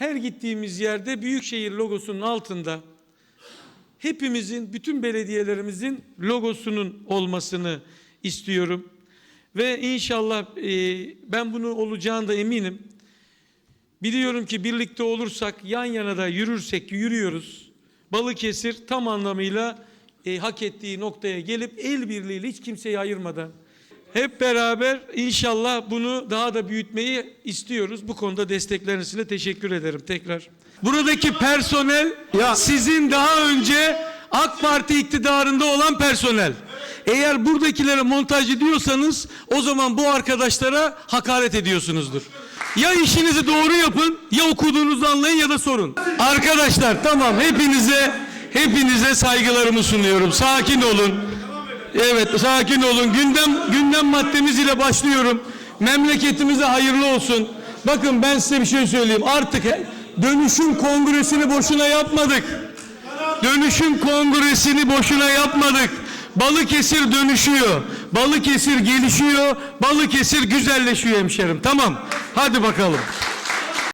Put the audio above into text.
her gittiğimiz yerde Büyükşehir logosunun altında hepimizin, bütün belediyelerimizin logosunun olmasını istiyorum. Ve inşallah e, ben bunu olacağına da eminim. Biliyorum ki birlikte olursak, yan yana da yürürsek, yürüyoruz. Balıkesir tam anlamıyla e, hak ettiği noktaya gelip el birliğiyle hiç kimseyi ayırmadan hep beraber inşallah bunu daha da büyütmeyi istiyoruz. Bu konuda destekleriniz için de teşekkür ederim tekrar. Buradaki personel Ya- sizin daha önce AK Parti iktidarında olan personel. Eğer buradakilere montaj ediyorsanız o zaman bu arkadaşlara hakaret ediyorsunuzdur. Ya işinizi doğru yapın ya okuduğunuzu anlayın ya da sorun. Arkadaşlar tamam hepinize hepinize saygılarımı sunuyorum. Sakin olun. Evet sakin olun. Gündem gündem maddemiz ile başlıyorum. Memleketimize hayırlı olsun. Bakın ben size bir şey söyleyeyim. Artık dönüşüm kongresini boşuna yapmadık. Dönüşüm kongresini boşuna yapmadık. Balıkesir dönüşüyor. Balıkesir gelişiyor. Balıkesir güzelleşiyor hemşerim. Tamam. Hadi bakalım.